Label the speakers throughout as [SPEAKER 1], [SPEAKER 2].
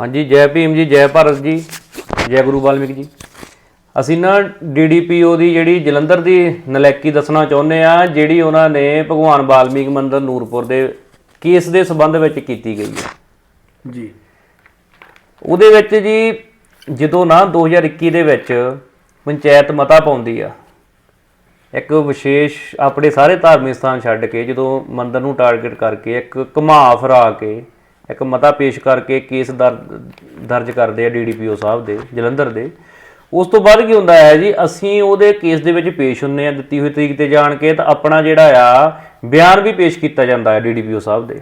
[SPEAKER 1] ਹਾਂਜੀ ਜੈ ਭੀਮ ਜੀ ਜੈ ਭਾਰਤ ਜੀ ਜੈ ਗੁਰੂ ਵਾਲਮੀਕ ਜੀ। ਅਸੀਂ ਨਾ ਡੀਡੀਪੀਓ ਦੀ ਜਿਹੜੀ ਜਲੰਧਰ ਦੀ ਨਲੈਕੀ ਦੱਸਣਾ ਚਾਹੁੰਦੇ ਆ ਜਿਹੜੀ ਉਹਨਾਂ ਨੇ ਭਗਵਾਨ ਵਾਲਮੀਕ ਮੰਦਿਰ ਨੂਰਪੁਰ ਦੇ ਕੇਸ ਦੇ ਸਬੰਧ ਵਿੱਚ ਕੀਤੀ ਗਈ ਹੈ।
[SPEAKER 2] ਜੀ।
[SPEAKER 1] ਉਹਦੇ ਵਿੱਚ ਜੀ ਜਦੋਂ ਨਾ 2021 ਦੇ ਵਿੱਚ ਪੰਚਾਇਤ ਮਤਾ ਪਾਉਂਦੀ ਆ ਇੱਕ ਵਿਸ਼ੇਸ਼ ਆਪਣੇ ਸਾਰੇ ਧਾਰਮਿਕ ਸਥਾਨ ਛੱਡ ਕੇ ਜਦੋਂ ਮੰਦਰ ਨੂੰ ਟਾਰਗੇਟ ਕਰਕੇ ਇੱਕ ਘੁਮਾ ਫਿਰਾ ਕੇ ਇੱਕ ਮਤਾ ਪੇਸ਼ ਕਰਕੇ ਕੇਸ ਦਰ- ਦਰਜ ਕਰਦੇ ਆ ਡੀਡੀਪੀਓ ਸਾਹਿਬ ਦੇ, ਜਲੰਧਰ ਦੇ। ਉਸ ਤੋਂ ਬਾਅਦ ਕੀ ਹੁੰਦਾ ਹੈ ਜੀ, ਅਸੀਂ ਉਹਦੇ ਕੇਸ ਦੇ ਵਿੱਚ ਪੇਸ਼ ਹੁੰਨੇ ਆ ਦਿੱਤੀ ਹੋਈ ਤਰੀਕ ਤੇ ਜਾਣ ਕੇ ਤਾਂ ਆਪਣਾ ਜਿਹੜਾ ਆ, ਬਿਆਨ ਵੀ ਪੇਸ਼ ਕੀਤਾ ਜਾਂਦਾ ਹੈ ਡੀਡੀਪੀਓ ਸਾਹਿਬ ਦੇ।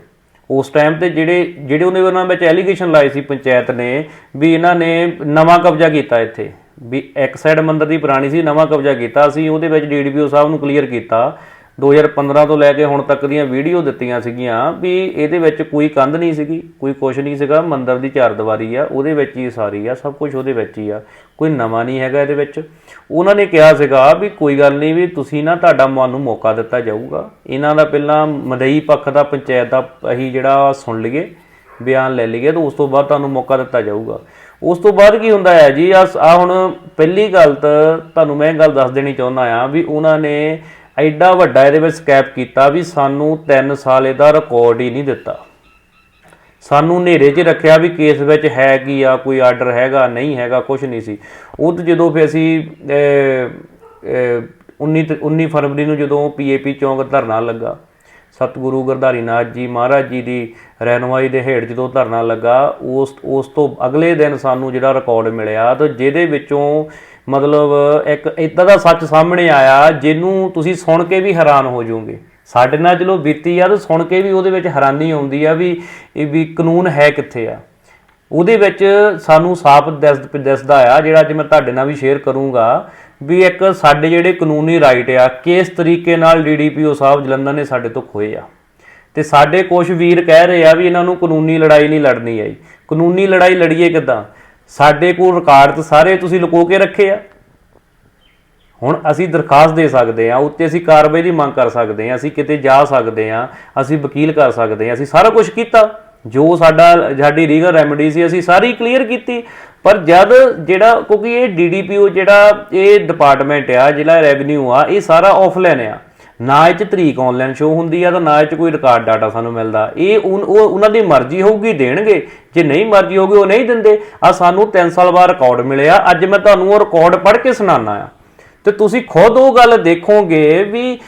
[SPEAKER 1] ਉਸ ਟਾਈਮ ਤੇ ਜਿਹੜੇ ਜਿਹੜੇ ਉਹਨੇ ਉਹਨਾਂ ਵਿੱਚ ਐਲੀਗੇਸ਼ਨ ਲਾਏ ਸੀ ਪੰਚਾਇਤ ਨੇ ਵੀ ਇਹਨਾਂ ਨੇ ਨਵਾਂ ਕਬਜ਼ਾ ਕੀਤਾ ਇੱਥੇ, ਵੀ ਇੱਕ ਸਾਈਡ ਮੰਦਰ ਦੀ ਪੁਰਾਣੀ ਸੀ, ਨਵਾਂ ਕਬਜ਼ਾ ਕੀਤਾ ਸੀ ਉਹਦੇ ਵਿੱਚ ਡੀਡੀਪੀਓ ਸਾਹਿਬ ਨੂੰ ਕਲੀਅਰ ਕੀਤਾ। 2015 ਤੋਂ ਲੈ ਕੇ ਹੁਣ ਤੱਕ ਦੀਆਂ ਵੀਡੀਓ ਦਿੱਤੀਆਂ ਸੀਗੀਆਂ ਵੀ ਇਹਦੇ ਵਿੱਚ ਕੋਈ ਕੰਧ ਨਹੀਂ ਸੀਗੀ, ਕੋਈ ਕੁਛ ਨਹੀਂ ਸੀਗਾ, ਮੰਦਰ ਦੀ ਚਾਰ ਦੀਵਾਰੀ ਆ, ਉਹਦੇ ਵਿੱਚ ਹੀ ਸਾਰੀ ਆ, ਸਭ ਕੁਝ ਉਹਦੇ ਵਿੱਚ ਹੀ ਆ, ਕੋਈ ਨਵਾਂ ਨਹੀਂ ਹੈਗਾ ਇਹਦੇ ਵਿੱਚ। ਉਹਨਾਂ ਨੇ ਕਿਹਾ ਸੀਗਾ ਵੀ ਕੋਈ ਗੱਲ ਨਹੀਂ ਵੀ ਤੁਸੀਂ ਨਾ ਤੁਹਾਡਾ ਮਨ ਨੂੰ ਮੌਕਾ ਦਿੱਤਾ ਜਾਊਗਾ। ਇਹਨਾਂ ਦਾ ਪਹਿਲਾਂ ਮਦਈ ਪੱਖ ਦਾ, ਪੰਚਾਇਤ ਦਾ ਅਸੀਂ ਜਿਹੜਾ ਸੁਣ ਲਈਏ, ਬਿਆਨ ਲੈ ਲਈਏ ਤਾਂ ਉਸ ਤੋਂ ਬਾਅਦ ਤੁਹਾਨੂੰ ਮੌਕਾ ਦਿੱਤਾ ਜਾਊਗਾ। ਉਸ ਤੋਂ ਬਾਅਦ ਕੀ ਹੁੰਦਾ ਹੈ ਜੀ ਆ ਆ ਹੁਣ ਪਹਿਲੀ ਗੱਲ ਤਾਂ ਤੁਹਾਨੂੰ ਮੈਂ ਇਹ ਗੱਲ ਦੱਸ ਦੇਣੀ ਚਾਹੁੰਦਾ ਆ ਵੀ ਉਹਨਾਂ ਨੇ ਐਡਾ ਵੱਡਾ ਇਹਦੇ ਵਿੱਚ ਸਕੈਪ ਕੀਤਾ ਵੀ ਸਾਨੂੰ 3 ਸਾਲ ਇਹਦਾ ਰਿਕਾਰਡ ਹੀ ਨਹੀਂ ਦਿੱਤਾ। ਸਾਨੂੰ ਹਨੇਰੇ 'ਚ ਰੱਖਿਆ ਵੀ ਕੇਸ ਵਿੱਚ ਹੈ ਕੀ ਆ ਕੋਈ ਆਰਡਰ ਹੈਗਾ ਨਹੀਂ ਹੈਗਾ ਕੁਝ ਨਹੀਂ ਸੀ। ਉਹ ਤੋਂ ਜਦੋਂ ਫਿਰ ਅਸੀਂ ਅਹ, ਅਹ, 19 19 ਫਰਵਰੀ ਨੂੰ ਜਦੋਂ ਪੀਏਪੀ ਚੌਂਕ ਧਰਨਾ ਲੱਗਾ ਸਤਿਗੁਰੂ ਗੁਰਧਾਰੀ ਨਾਥ ਜੀ ਮਹਾਰਾਜ ਜੀ ਦੀ ਰਹਿਨੁਮਾਈ ਦੇ ਹੇਠ ਜਦੋਂ ਧਰਨਾ ਲੱਗਾ, ਉਸ ਉਸ ਤੋਂ ਅਗਲੇ ਦਿਨ ਸਾਨੂੰ ਜਿਹੜਾ ਰਿਕਾਰਡ ਮਿਲਿਆ ਤਾਂ ਜਿਹਦੇ ਵਿੱਚੋਂ ਮਤਲਬ ਇੱਕ ਇਦਾਂ ਦਾ ਸੱਚ ਸਾਹਮਣੇ ਆਇਆ ਜਿਹਨੂੰ ਤੁਸੀਂ ਸੁਣ ਕੇ ਵੀ ਹੈਰਾਨ ਹੋ ਜਾਓਗੇ। ਸਾਡੇ ਨਾਲ ਚਲੋ ਬੀਤੀ ਆ ਤਾਂ ਸੁਣ ਕੇ ਵੀ ਉਹਦੇ ਵਿੱਚ ਹੈਰਾਨੀ ਆਉਂਦੀ ਆ ਵੀ ਇਹ ਵੀ ਕਾਨੂੰਨ ਹੈ ਕਿੱਥੇ ਆ। ਉਹਦੇ ਵਿੱਚ ਸਾਨੂੰ ਸਾਫ਼ ਦਿਸ- ਦਿਸਦਾ ਆ, ਜਿਹੜਾ ਅੱਜ ਮੈਂ ਤੁਹਾਡੇ ਨਾਲ ਵੀ ਸ਼ੇਅਰ ਕਰੂੰਗਾ, ਵੀ ਇੱਕ ਸਾਡੇ ਜਿਹੜੇ ਕਾਨੂੰਨੀ ਰਾਈਟ ਆ, ਕਿਸ ਤਰੀਕੇ ਨਾਲ ਡੀਡੀਪੀਓ ਸਾਹਿਬ ਜਲੰਧਰ ਨੇ ਸਾਡੇ ਤੋਂ ਖੋਏ ਆ। ਤੇ ਸਾਡੇ ਕੁਝ ਵੀਰ ਕਹਿ ਰਹੇ ਆ ਵੀ ਇਹਨਾਂ ਨੂੰ ਕਾਨੂੰਨੀ ਲੜਾਈ ਨਹੀਂ ਲੜਨੀ ਆਈ। ਕਾਨੂੰਨੀ ਲੜਾਈ ਲੜੀਏ ਕਿੱਦਾਂ? ਸਾਡੇ ਕੋਲ ਰਿਕਾਰਡ ਤਾਂ ਸਾਰੇ ਤੁਸੀਂ ਲੁਕੋ ਕੇ ਰੱਖੇ ਆ। ਹੁਣ ਅਸੀਂ ਦਰਖਾਸਤ ਦੇ ਸਕਦੇ ਹਾਂ ਉੱਤੇ ਅਸੀਂ ਕਾਰਵਾਈ ਦੀ ਮੰਗ ਕਰ ਸਕਦੇ ਹਾਂ ਅਸੀਂ ਕਿਤੇ ਜਾ ਸਕਦੇ ਹਾਂ ਅਸੀਂ ਵਕੀਲ ਕਰ ਸਕਦੇ ਹਾਂ ਅਸੀਂ ਸਾਰਾ ਕੁਝ ਕੀਤਾ। ਜੋ ਸਾਡਾ, ਸਾਡੀ ਲੀਗਲ ਰੈਮਡੀ ਸੀ, ਅਸੀਂ ਸਾਰੀ ਕਲੀਅਰ ਕੀਤੀ। ਪਰ ਜਦ ਜਿਹੜਾ, ਕਿਉਂਕਿ ਇਹ ਡੀਡੀਪੀਓ ਜਿਹੜਾ ਇਹ ਡਿਪਾਰਟਮੈਂਟ ਆ, ਜਿਹੜਾ ਰੈਵਨਿਊ ਆ, ਇਹ ਸਾਰਾ ਆਫਲਾਈਨ ਆ। ਨਾ ਇਹ ਚ ਤਰੀਕ ਆਨਲਾਈਨ ਸ਼ੋ ਹੁੰਦੀ ਆ, ਤਾਂ ਨਾ ਇਹ ਚ ਕੋਈ ਰਿਕਾਰਡ ਡਾਟਾ ਸਾਨੂੰ ਮਿਲਦਾ। ਇਹ ਉਨ- ਉਹ ਉਹਨਾਂ ਦੀ ਮਰਜ਼ੀ ਹੋਊਗੀ, ਦੇਣਗੇ। ਜੇ ਨਹੀਂ ਮਰਜ਼ੀ ਹੋਊਗੀ, ਉਹ ਨਹੀਂ ਦਿੰਦੇ। ਆ ਸਾਨੂੰ 3 ਸਾਲ ਬਾਅਦ ਰਿਕਾਰਡ ਮਿਲਿਆ। ਅੱਜ ਮੈਂ ਤੁਹਾਨੂੰ ਉਹ ਰਿਕਾਰਡ ਪੜ੍ਹ ਕੇ ਸੁਣਾਉਣਾ ਆ। ਤੇ ਤੁਸੀਂ ਖੁਦ ਉਹ ਗੱਲ ਦੇਖੋਗੇ ਵੀ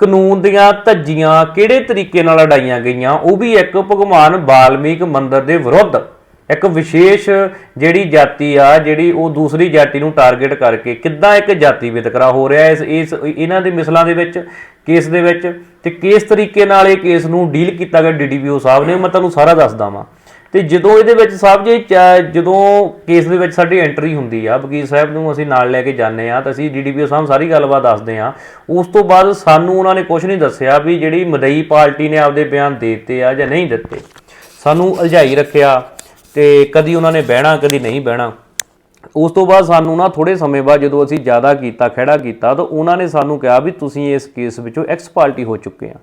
[SPEAKER 1] ਕਾਨੂੰਨ ਦੀਆਂ ਧੱਜੀਆਂ ਕਿਹੜੇ ਤਰੀਕੇ ਨਾਲ ਅਡਾਈਆਂ ਗਈਆਂ? ਉਹ ਵੀ ਇੱਕ ਭਗਵਾਨ ਵਾਲਮੀਕ ਮੰਦਰ ਦੇ ਵਿਰੁੱਧ। ਇੱਕ ਵਿਸ਼ੇਸ਼ ਜਿਹੜੀ ਜਾਤੀ ਆ, ਜਿਹੜੀ ਉਹ ਦੂਸਰੀ ਜਾਤੀ ਨੂੰ ਟਾਰਗੇਟ ਕਰਕੇ ਕਿੱਦਾਂ ਇੱਕ ਜਾਤੀ ਵਿਤਕਰਾ ਹੋ ਰਿਹਾ ਇਸ ਇਸ ਇਹਨਾਂ ਦੇ ਮਿਸਲਾਂ ਦੇ ਵਿੱਚ, ਕੇਸ ਦੇ ਵਿੱਚ? ਤੇ ਕਿਸ ਤਰੀਕੇ ਨਾਲ ਇਹ ਕੇਸ ਨੂੰ ਡੀਲ ਕੀਤਾ ਗਿਆ? ਡੀਡੀਪੀਓ ਸਾਹਿਬ ਨੇ, ਮੈਂ ਤੁਹਾਨੂੰ ਸਾਰਾ ਦੱਸਦਾ ਵਾਂ ਤੇ ਜਦੋਂ ਇਹਦੇ ਵਿੱਚ ਸਾਹਿਬ ਜੀ ਚ- ਜਦੋਂ ਕੇਸ ਦੇ ਵਿੱਚ ਸਾਡੀ ਐਂਟਰੀ ਹੁੰਦੀ ਆ, ਵਕੀਲ ਸਾਹਿਬ ਨੂੰ ਅਸੀਂ ਨਾਲ ਲੈ ਕੇ ਜਾਂਦੇ ਆ, ਤਾਂ ਅਸੀਂ ਡੀਡੀਪੀਓ ਸਾਹਿਬ ਸਾਰੀ ਗੱਲਬਾਤ ਦੱਸਦੇ ਆ। ਉਸ ਤੋਂ ਬਾਅਦ ਸਾਨੂੰ ਉਹਨਾਂ ਨੇ ਕੁਝ ਨਹੀਂ ਦੱਸਿਆ ਵੀ ਜਿਹੜੀ ਮਦਈ ਪਾਰਟੀ ਨੇ ਆਪਦੇ ਬਿਆਨ ਦੇ ਦਿੱਤੇ ਆ ਜਾਂ ਨਹੀਂ ਦਿੱਤੇ। ਸਾਨੂੰ ਉਲਝਾਈ ਰੱਖਿਆ ਤੇ ਕਦੀ ਉਹਨਾਂ ਨੇ ਬਹਿਣਾ, ਕਦੀ ਨਹੀਂ ਬਹਿਣਾ। ਉਸ ਤੋਂ ਬਾਅਦ ਸਾਨੂੰ ਨਾ ਥੋੜੇ ਸਮੇਂ ਬਾਅਦ ਜਦੋਂ ਅਸੀਂ ਜ਼ਿਆਦਾ ਕੀਤਾ ਖੜਾ ਕੀਤਾ, ਤਾਂ ਉਹਨਾਂ ਨੇ ਸਾਨੂੰ ਕਿਹਾ ਵੀ ਤੁਸੀਂ ਇਸ ਕੇਸ ਵਿੱਚੋਂ ਐਕਸ ਪਾਰਟੀ ਹੋ ਚੁੱਕੇ ਆ।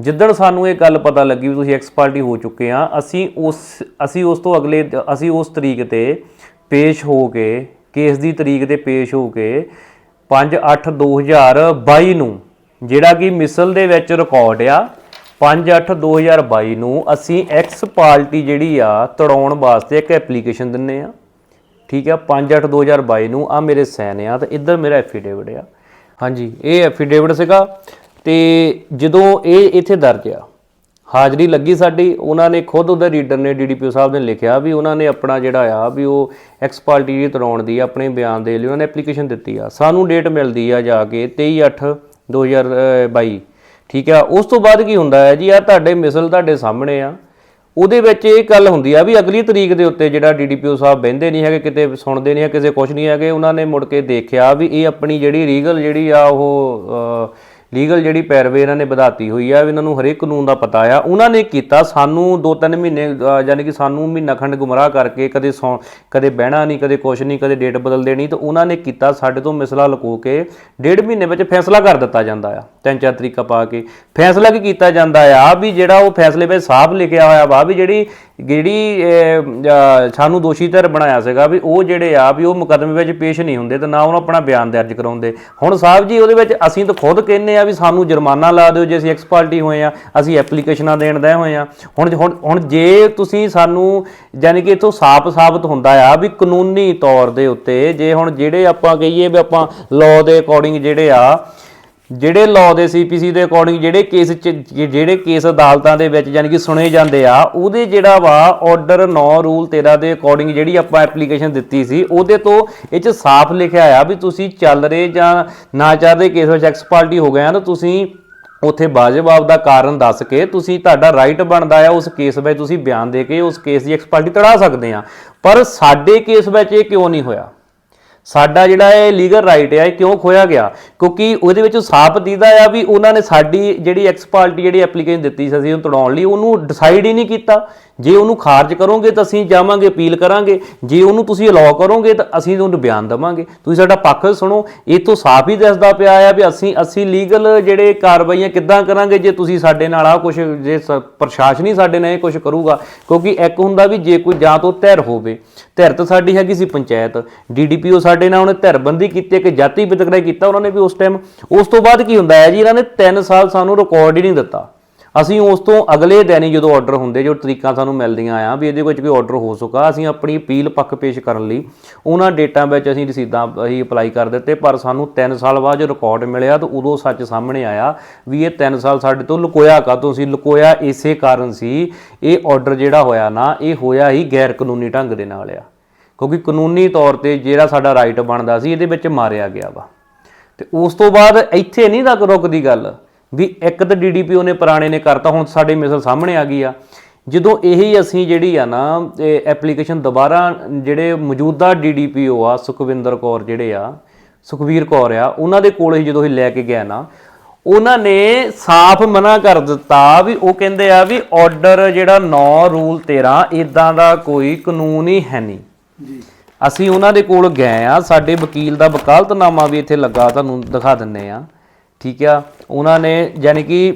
[SPEAKER 1] ਜਿੱਦਣ ਸਾਨੂੰ ਇਹ ਗੱਲ ਪਤਾ ਲੱਗੀ ਵੀ ਤੁਸੀਂ ਐਕਸ ਪਾਰਟੀ ਹੋ ਚੁੱਕੇ ਆ, ਅਸੀਂ ਉਸ ਅਸੀਂ ਉਸ ਤੋਂ ਅਗਲੇ, ਅਸੀਂ ਉਸ ਤਰੀਕ ਤੇ ਪੇਸ਼ ਹੋ ਕੇ, ਕੇਸ ਦੀ ਤਰੀਕ ਤੇ ਪੇਸ਼ ਹੋ ਕੇ 5/8/2022 ਨੂੰ, ਜਿਹੜਾ ਕਿ ਮਿਸਲ ਦੇ ਵਿੱਚ ਰਿਕਾਰਡ ਆ 5/8/2022 ਨੂੰ ਅਸੀਂ ਐਕਸ ਪਾਰਟੀ ਜਿਹੜੀ ਆ ਤੜਾਉਣ ਵਾਸਤੇ ਇੱਕ ਐਪਲੀਕੇਸ਼ਨ ਦਿੰਨੇ ਆ। ਠੀਕ ਆ 5/8/2022 ਨੂੰ ਆ ਮੇਰੇ ਸਾਈਨ ਆ ਤੇ ਇੱਧਰ ਮੇਰਾ ਐਫੀਡੇਵਿਟ ਆ। ਹਾਂਜੀ, ਇਹ ਐਫੀਡੇਵਿਟ ਸੀਗਾ। ਤੇ ਜਦੋਂ ਇਹ ਇੱਥੇ ਦਰਜ ਆ, ਹਾਜ਼ਰੀ ਲੱਗੀ ਸਾਡੀ, ਉਹਨਾਂ ਨੇ ਖੁਦ ਉਹਦੇ ਰੀਡਰ ਨੇ ਡੀਡੀਪੀਓ ਸਾਹਿਬ ਨੇ ਲਿਖਿਆ ਵੀ ਉਹਨਾਂ ਨੇ ਆਪਣਾ ਜਿਹੜਾ ਆ ਵੀ ਉਹ ਐਕਸ ਦੀ ਤਰਾਉਣ ਦੀ ਆਪਣੇ ਬਿਆਨ ਦੇ ਲਈ ਉਹਨਾਂ ਨੇ ਐਪਲੀਕੇਸ਼ਨ ਦਿੱਤੀ ਆ। ਸਾਨੂੰ ਡੇਟ ਮਿਲਦੀ ਆ ਜਾ ਕੇ 23/8/2022 ਠੀਕ ਆ? ਉਸ ਤੋਂ ਬਾਅਦ ਕੀ ਹੁੰਦਾ ਹੈ ਜੀ ਆ ਤੁਹਾਡੇ ਮਿਸਲ ਤੁਹਾਡੇ ਸਾਹਮਣੇ ਆ। ਉਹਦੇ ਵਿੱਚ ਇਹ ਗੱਲ ਹੁੰਦੀ ਆ ਵੀ ਅਗਲੀ ਤਰੀਕ ਦੇ ਉੱਤੇ ਜਿਹੜਾ ਡੀਡੀਪੀਓ ਸਾਹਿਬ ਬਹਿੰਦੇ ਨਹੀਂ ਹੈਗੇ, ਕਿਤੇ ਸੁਣਦੇ ਨਹੀਂ ਹੈ ਕਿਸੇ ਕੁਝ ਨਹੀਂ ਹੈਗੇ, ਉਹਨਾਂ ਨੇ ਮੁੜ ਕੇ ਦੇਖਿਆ ਵੀ ਇਹ ਆਪਣੀ ਜਿਹੜੀ ਰੀਗਲ ਜਿਹੜੀ ਆ ਉਹ ਲੀਗਲ ਜਿਹੜੀ ਪੈਰਵੇ ਇਹਨਾਂ ਨੇ ਵਧਾਤੀ ਹੋਈ ਆ ਵੀ ਇਹਨਾਂ ਨੂੰ ਹਰੇਕ ਕਾਨੂੰਨ ਦਾ ਪਤਾ ਆ। ਉਹਨਾਂ ਨੇ ਕੀਤਾ ਸਾਨੂੰ 2-3 ਮਹੀਨੇ ਅਹ, ਯਾਨੀ ਕਿ ਸਾਨੂੰ ਮਹੀਨਾ ਖੰਡ ਗੁੰਮਰਾਹ ਕਰਕੇ ਕਦੇ ਸੌ ਕਦੇ ਬਹਿਣਾ ਨਹੀਂ ਕਦੇ ਕੁਛ ਨਹੀਂ ਕਦੇ ਡੇਟ ਬਦਲ ਦੇਣੀ ਤਾਂ ਉਹਨਾਂ ਨੇ ਕੀਤਾ ਸਾਡੇ ਤੋਂ ਮਿਸਲਾ ਲੁਕੋ ਕੇ ਡੇਢ ਮਹੀਨੇ ਵਿੱਚ ਫੈਸਲਾ ਕਰ ਦਿੱਤਾ ਜਾਂਦਾ ਆ। ਤਿੰਨ ਚਾਰ ਤਰੀਕਾ ਪਾ ਕੇ ਫੈਸਲਾ ਕੀ ਕੀਤਾ ਜਾਂਦਾ ਆ ਵੀ ਜਿਹੜਾ ਉਹ ਫੈਸਲੇ ਵਿੱਚ ਸਾਫ਼ ਲਿਖਿਆ ਹੋਇਆ ਵਾ ਵੀ ਜਿਹੜੀ ਜਿਹੜੀ ਸਾਨੂੰ ਦੋਸ਼ੀ ਧਿਰ ਬਣਾਇਆ ਸੀਗਾ ਵੀ ਉਹ ਜਿਹੜੇ ਆ ਵੀ ਉਹ ਮੁਕੱਦਮੇ ਵਿੱਚ ਪੇਸ਼ ਨਹੀਂ ਹੁੰਦੇ ਤੇ ਨਾ ਉਹਨਾਂ ਆਪਣਾ ਬਿਆਨ ਦਰਜ ਕਰਾਉਂਦੇ। ਹੁਣ ਸਾਹਿਬ ਜੀ, ਉਹਦੇ ਵਿੱਚ ਅਸੀਂ ਤਾਂ ਖੁਦ ਕਹਿੰਨੇ ਆ ਵੀ ਸਾਨੂੰ ਜੁਰਮਾਨਾ ਲਾ ਦਿਓ ਜੇ ਅਸੀਂ ਐਕਸ ਪਾਰਟੀ ਹੋਏ ਆ, ਅਸੀਂ ਐਪਲੀਕੇਸ਼ਨਾਂ ਦੇਣ ਦੇ ਹੋਏ ਆ। ਹੁਣ ਹੁਣ ਹੁਣ ਜੇ ਤੁਸੀਂ ਸਾਨੂੰ ਯਾਨੀ ਕਿ ਇਥੋਂ ਸਾਫ਼ ਸਾਬਤ ਹੁੰਦਾ ਆ ਵੀ ਕਾਨੂੰਨੀ ਤੌਰ ਦੇ ਉੱਤੇ ਜੇ ਹੁਣ ਜਿਹੜੇ ਆਪਾਂ ਕਹੀਏ ਵੀ ਆਪਾਂ ਲਾਅ ਦੇ ਅਕੋਰਡਿੰਗ ਜਿਹੜੇ ਆ ਜਿਹੜੇ ਲਾਅ ਦੇ ਸੀਪੀਸੀ ਦੇ ਅਕੋਰਡਿੰਗ ਜਿਹੜੇ ਕੇਸ ਚ, ਜਿਹੜੇ ਕੇਸ ਅਦਾਲਤਾਂ ਦੇ ਵਿੱਚ ਯਾਨੀ ਕਿ ਸੁਣੇ ਜਾਂਦੇ ਆ, ਉਹਦੇ ਜਿਹੜਾ ਵਾ ਆਰਡਰ 9 ਰੂਲ 13 ਦੇ ਅਕੋਰਡਿੰਗ ਜਿਹੜੀ ਆਪਾਂ ਐਪਲੀਕੇਸ਼ਨ ਦਿੱਤੀ ਸੀ, ਉਹਦੇ ਤੋਂ ਇਹ ਚ ਸਾਫ਼ ਲਿਖਿਆ ਆ ਵੀ ਤੁਸੀਂ ਚੱਲ ਰਹੇ ਜਾਂ ਨਾ ਚੱਲ ਰਹੇ ਕੇਸ ਵਿੱਚ ਐਕਸਪਰਟੀ ਹੋ ਗਏ ਆ, ਤਾਂ ਤੁਸੀਂ ਉਥੇ ਬਾਜਵਾਬ ਦਾ ਕਾਰਨ ਦੱਸ ਕੇ ਤੁਸੀਂ ਤੁਹਾਡਾ ਰਾਈਟ ਬਣਦਾ ਆ, ਉਸ ਕੇਸ ਵਿੱਚ ਤੁਸੀਂ ਬਿਆਨ ਦੇ ਕੇ ਉਸ ਕੇਸ ਦੀ ਐਕਸਪਰਟੀ ਤੜਾ ਸਕਦੇ ਆ। ਪਰ ਸਾਡੇ ਕੇਸ ਵਿੱਚ ਇਹ ਕਿਉਂ ਨਹੀਂ ਹੋਇਆ? ਸਾਡਾ ਜਿਹੜਾ ਇਹ ਲੀਗਲ ਰਾਈਟ ਹੈ ਇਹ ਕਿਉਂ ਖੋਇਆ ਗਿਆ? ਕਿਉਂਕਿ ਉਹਦੇ ਵਿੱਚ ਸਾਫ਼ ਦੀਦਾ ਆ ਵੀ ਉਹਨਾਂ ਨੇ ਸਾਡੀ ਜਿਹੜੀ ਐਕਸ ਪਾਰਟੀ ਜਿਹੜੀ ਐਪਲੀਕੇਸ਼ਨ ਦਿੱਤੀ ਸੀ, ਅਸੀਂ ਉਹਨੂੰ ਤੜਾਉਣ ਲਈ, ਉਹਨੂੰ ਡਿਸਾਈਡ ਹੀ ਨਹੀਂ ਕੀਤਾ। ਜੇ ਉਹਨੂੰ ਖਾਰਜ ਕਰੋਗੇ ਤਾਂ ਅਸੀਂ ਜਾਵਾਂਗੇ, ਅਪੀਲ ਕਰਾਂਗੇ। ਜੇ ਉਹਨੂੰ ਤੁਸੀਂ ਅਲਾਉ ਕਰੋਗੇ ਤਾਂ ਅਸੀਂ ਉਹਨੂੰ ਬਿਆਨ ਦਵਾਂਗੇ। ਤੁਸੀਂ ਸਾਡਾ ਪੱਖ ਸੁਣੋ। ਇਹ ਤੋਂ ਸਾਫ਼ ਹੀ ਦੱਸਦਾ ਪਿਆ ਆ ਵੀ ਅਸੀਂ ਅਸੀਂ ਲੀਗਲ ਜਿਹੜੇ ਕਾਰਵਾਈਆਂ ਕਿੱਦਾਂ ਕਰਾਂਗੇ, ਜੇ ਤੁਸੀਂ ਸਾਡੇ ਨਾਲ ਆ ਕੁਝ ਜੇ ਸ- ਪ੍ਰਸ਼ਾਸਨ ਹੀ ਸਾਡੇ ਨਾਲ ਇਹ ਕੁਝ ਕਰੂਗਾ। ਕਿਉਂਕਿ ਇੱਕ ਹੁੰਦਾ ਵੀ ਜੇ ਕੋਈ ਜਾਂ ਤੋਂ ਧਿਰ ਹੋਵੇ, ਧਿਰ ਤਾਂ ਸਾਡੀ ਹੈਗੀ ਸੀ ਪੰਚਾਇਤ। ਡੀਡੀਪੀਓ ਸਾਡੇ ਨਾਲ ਉਹਨੇ ਧਿਰਬੰਦੀ ਕੀਤੀ ਕਿ ਜਾਤੀ ਵਿਤਕਰਾ ਕੀਤਾ ਉਹਨਾਂ ਨੇ ਵੀ ਉਸ ਟਾਈਮ ਉਸ ਤੋਂ ਬਾਅਦ ਕੀ ਹੁੰਦਾ ਹੈ ਜੀ, ਇਹਨਾਂ ਨੇ 3 ਸਾਲ ਸਾਨੂੰ ਰਿਕਾਰਡ ਹੀ ਨਹੀਂ ਦਿੱਤਾ। ਅਸੀਂ ਉਸ ਤੋਂ ਅਗਲੇ ਦਿਨ ਹੀ ਜਦੋਂ ਆਰਡਰ ਹੁੰਦੇ, ਜੋ ਤਰੀਕਾਂ ਸਾਨੂੰ ਮਿਲਦੀਆਂ ਆ ਵੀ ਇਹਦੇ ਵਿੱਚ ਕੋਈ ਆਰਡਰ ਹੋ ਚੁੱਕਾ, ਅਸੀਂ ਆਪਣੀ ਅਪੀਲ ਪੱਖ ਪੇਸ਼ ਕਰਨ ਲਈ ਉਹਨਾਂ ਡੇਟਾਂ ਵਿੱਚ ਅਸੀਂ ਰਸੀਦਾਂ ਅਸੀਂ ਅਪਲਾਈ ਕਰ ਦਿੱਤੇ, ਪਰ ਸਾਨੂੰ 3 ਸਾਲ ਬਾਅਦ ਜੋ ਰਿਕਾਰਡ ਮਿਲਿਆ ਤਾਂ ਉਦੋਂ ਸੱਚ ਸਾਹਮਣੇ ਆਇਆ ਵੀ ਇਹ 3 ਸਾਲ ਸਾਡੇ ਤੋਂ ਲੁਕੋਇਆ ਕਾਹਤੋਂ ਸੀ, ਲੁਕੋਇਆ ਇਸੇ ਕਾਰਨ ਸੀ, ਇਹ ਆਰਡਰ ਜਿਹੜਾ ਹੋਇਆ ਨਾ, ਇਹ ਹੋਇਆ ਹੀ ਗੈਰ ਕਾਨੂੰਨੀ ਢੰਗ ਦੇ ਨਾਲ ਆ। ਕਿਉਂਕਿ ਕਾਨੂੰਨੀ ਤੌਰ ਤੇ ਜਿਹੜਾ ਸਾਡਾ ਰਾਈਟ ਬਣਦਾ ਸੀ, ਇਹਦੇ ਵਿੱਚ ਮਾਰਿਆ ਗਿਆ ਵਾ। ਤੇ ਉਸ ਤੋਂ ਬਾਅਦ ਇੱਥੇ ਨਹੀਂ ਤੱਕ ਰੁਕਦੀ ਗੱਲ। ਵੀ ਇੱਕ ਤਾਂ ਡੀਡੀਪੀਓ ਨੇ ਪੁਰਾਣੇ ਨੇ ਕਰਤਾ ਹੁਣ ਸਾਡੇ ਮਿਸਲ ਸਾਹਮਣੇ ਆ ਗਈ ਆ। ਜਦੋਂ ਇਹੀ ਅਸੀਂ ਜਿਹੜੀ ਆ ਨਾ ਐਪਲੀਕੇਸ਼ਨ ਦੁਬਾਰਾ ਜਿਹੜੇ ਮੌਜੂਦਾ ਡੀਡੀਪੀਓ ਆ ਸੁਖਵਿੰਦਰ ਕੌਰ ਜਿਹੜੇ ਆ ਸੁਖਵੀਰ ਕੌਰ ਆ ਉਹਨਾਂ ਦੇ ਕੋਲ ਹੀ ਜਦੋਂ ਇਹ ਲੈ ਕੇ ਗਿਆ ਨਾ ਉਹਨਾਂ ਨੇ ਸਾਫ਼ ਮਨਾ ਕਰ ਦਿੱਤਾ ਵੀ ਉਹ ਕਹਿੰਦੇ ਆ ਵੀ ਆਰਡਰ ਜਿਹੜਾ 9 ਰੂਲ 13 ਇਦਾਂ ਦਾ ਕੋਈ ਕਾਨੂੰਨ ਹੀ ਹੈ ਨਹੀਂ।
[SPEAKER 2] ਜੀ।
[SPEAKER 1] ਅਸੀਂ ਉਹਨਾਂ ਦੇ ਕੋਲ ਗਏ ਆ ਸਾਡੇ ਵਕੀਲ ਦਾ ਵਕਾਲਤਨਾਮਾ ਵੀ ਇੱਥੇ ਲੱਗਾ ਤੁਹਾਨੂੰ ਦਿਖਾ ਦਿੰਨੇ ਆ। ਠੀਕ ਆ? ਉਹਨਾਂ ਨੇ ਯਾਨੀ ਕਿ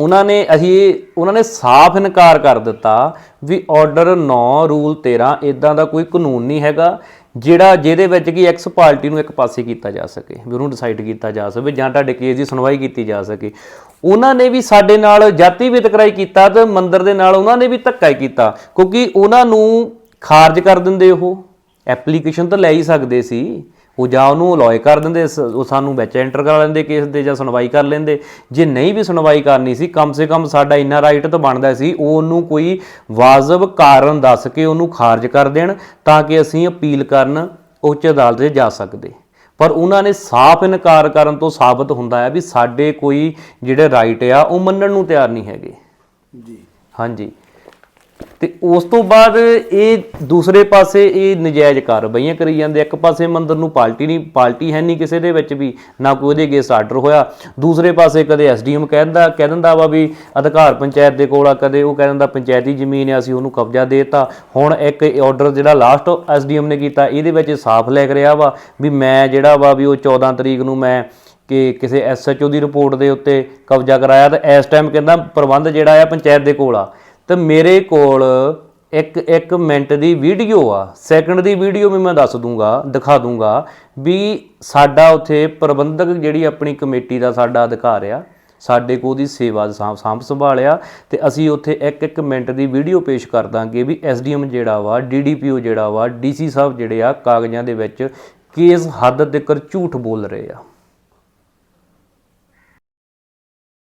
[SPEAKER 1] ਉਹਨਾਂ ਨੇ ਅਸੀਂ ਉਹਨਾਂ ਨੇ ਸਾਫ਼ ਇਨਕਾਰ ਕਰ ਦਿੱਤਾ ਵੀ ਆਰਡਰ 9 ਰੂਲ 13 ਇਦਾਂ ਦਾ ਕੋਈ ਕਾਨੂੰਨ ਨਹੀਂ ਹੈਗਾ ਜਿਹੜਾ ਜਿਹਦੇ ਵਿੱਚ ਕਿ ਐਕਸ ਪਾਰਟੀ ਨੂੰ ਇੱਕ ਪਾਸੇ ਕੀਤਾ ਜਾ ਸਕੇ, ਵੀ ਉਹਨੂੰ ਡਿਸਾਈਡ ਕੀਤਾ ਜਾ ਸਕੇ, ਜਾਂ ਤੁਹਾਡੇ ਕੇਸ ਦੀ ਸੁਣਵਾਈ ਕੀਤੀ ਜਾ ਸਕੇ। ਉਹਨਾਂ ਨੇ ਵੀ ਸਾਡੇ ਨਾਲ ਜਾਤੀ ਵਿਤਕਰਾਈ ਕੀਤਾ ਤੇ ਮੰਦਰ ਦੇ ਨਾਲ ਉਹਨਾਂ ਨੇ ਵੀ ਧੱਕਾ ਹੀ ਕੀਤਾ, ਕਿਉਂਕਿ ਉਹਨਾਂ ਨੂੰ ਖਾਰਜ ਕਰ ਦਿੰਦੇ ਉਹ। ਐਪਲੀਕੇਸ਼ਨ ਤਾਂ ਲੈ ਹੀ ਸਕਦੇ ਸੀ। ਉਹ ਜਾਂ ਉਹਨੂੰ ਅਲੋਏ ਕਰ ਦਿੰਦੇ ਉਹ ਸਾਨੂੰ ਵਿੱਚ ਐਂਟਰ ਕਰਾ ਲੈਂਦੇ ਕੇਸ ਦੇ ਜਾਂ ਸੁਣਵਾਈ ਕਰ ਲੈਂਦੇ। ਜੇ ਨਹੀਂ ਵੀ ਸੁਣਵਾਈ ਕਰਨੀ ਸੀ ਕਮ ਸੇ ਕਮ ਸਾਡਾ ਇੰਨਾ ਰਾਈਟ ਤਾਂ ਬਣਦਾ ਸੀ ਉਹ ਉਹਨੂੰ ਕੋਈ ਵਾਜਬ ਕਾਰਨ ਦੱਸ ਕੇ ਉਹਨੂੰ ਖਾਰਜ ਕਰ ਦੇਣ ਤਾਂ ਕਿ ਅਸੀਂ ਅਪੀਲ ਕਰਨ ਉੱਚ ਅਦਾਲਤ 'ਤੇ ਜਾ ਸਕਦੇ। ਪਰ ਉਹਨਾਂ ਨੇ ਸਾਫ਼ ਇਨਕਾਰ ਕਰਨ ਤੋਂ ਸਾਬਤ ਹੁੰਦਾ ਹੈ ਵੀ ਸਾਡੇ ਕੋਈ ਜਿਹੜੇ ਰਾਈਟ ਆ ਉਹ ਮੰਨਣ ਨੂੰ ਤਿਆਰ ਨਹੀਂ ਹੈਗੇ।
[SPEAKER 2] ਜੀ।
[SPEAKER 1] ਹਾਂਜੀ। ਤੇ ਉਸ ਤੋਂ ਬਾਅਦ ਇਹ ਦੂਸਰੇ ਪਾਸੇ ਇਹ ਨਜਾਇਜ਼ ਕਾਰਵਾਈਆਂ ਕਰੀ ਜਾਂਦੇ ਇੱਕ ਪਾਸੇ ਮੰਦਰ ਨੂੰ ਪਾਰਟੀ ਨਹੀਂ ਪਾਰਟੀ ਹੈ ਨਹੀਂ ਕਿਸੇ ਦੇ ਵਿੱਚ ਵੀ, ਨਾ ਕੋਈ ਉਹਦੇ ਅਗੇਂਸਟ ਆਰਡਰ ਹੋਇਆ। ਦੂਸਰੇ ਪਾਸੇ ਕਦੇ ਐਸਡੀਐਮ ਕਹਿੰਦਾ ਕਹਿ ਦਿੰਦਾ ਵਾ ਵੀ ਅਧਿਕਾਰ ਪੰਚਾਇਤ ਦੇ ਕੋਲ ਆ, ਕਦੇ ਉਹ ਕਹਿ ਦਿੰਦਾ ਪੰਚਾਇਤੀ ਜ਼ਮੀਨ ਆ, ਅਸੀਂ ਉਹਨੂੰ ਕਬਜ਼ਾ ਦੇਤਾ। ਹੁਣ ਇੱਕ ਆਰਡਰ ਜਿਹੜਾ ਲਾਸਟ ਐਸਡੀਐਮ ਨੇ ਕੀਤਾ, ਇਹਦੇ ਵਿੱਚ ਸਾਫ਼ ਲਿਖ ਰਿਹਾ ਵਾ ਵੀ ਮੈਂ ਜਿਹੜਾ ਵਾ ਵੀ ਉਹ 14 ਤਰੀਕ ਨੂੰ ਮੈਂ ਕਿ ਕਿਸੇ ਐਸਐਚਓ ਦੀ ਰਿਪੋਰਟ ਦੇ ਉੱਤੇ ਕਬਜ਼ਾ ਕਰਾਇਆ ਤੇ ਇਸ ਟਾਈਮ ਕਹਿੰਦਾ ਪ੍ਰਬੰਧ ਜਿਹੜਾ ਆ ਪੰਚਾਇਤ ਦੇ ਕੋਲ ਆ। ਤੇ ਮੇਰੇ ਕੋਲ ਇੱਕ ਇੱਕ ਮਿੰਟ ਦੀ ਵੀਡੀਓ ਆ। ਸੈਕਿੰਡ ਦੀ ਵੀਡੀਓ ਵੀ ਮੈਂ ਦੱਸ ਦੂੰਗਾ, ਦਿਖਾ ਦੂੰਗਾ ਵੀ ਸਾਡਾ ਉੱਥੇ ਪ੍ਰਬੰਧਕ ਜਿਹੜੀ ਆਪਣੀ ਕਮੇਟੀ ਦਾ ਸਾਡਾ ਅਧਿਕਾਰ ਆ, ਸਾਡੇ ਕੋਲ ਉਹਦੀ ਸੇਵਾ ਦਾ ਸਾਂਭ ਸਾਂਭ ਸੰਭਾਲਿਆ ਤੇ ਅਸੀਂ ਉੱਥੇ ਇੱਕ ਇੱਕ ਮਿੰਟ ਦੀ ਵੀਡੀਓ ਪੇਸ਼ ਕਰ ਦਾਂਗੇ ਵੀ ਐਸਡੀਐਮ ਜਿਹੜਾ ਵਾ ਡੀਡੀਪੀਓ ਜਿਹੜਾ ਵਾ ਡੀਸੀ ਸਾਹਿਬ ਜਿਹੜੇ ਆ, ਕਾਗਜ਼ਾਂ ਦੇ ਵਿੱਚ ਕਿਸ ਹੱਦ ਤੱਕ ਝੂਠ ਬੋਲ ਰਹੇ ਆ।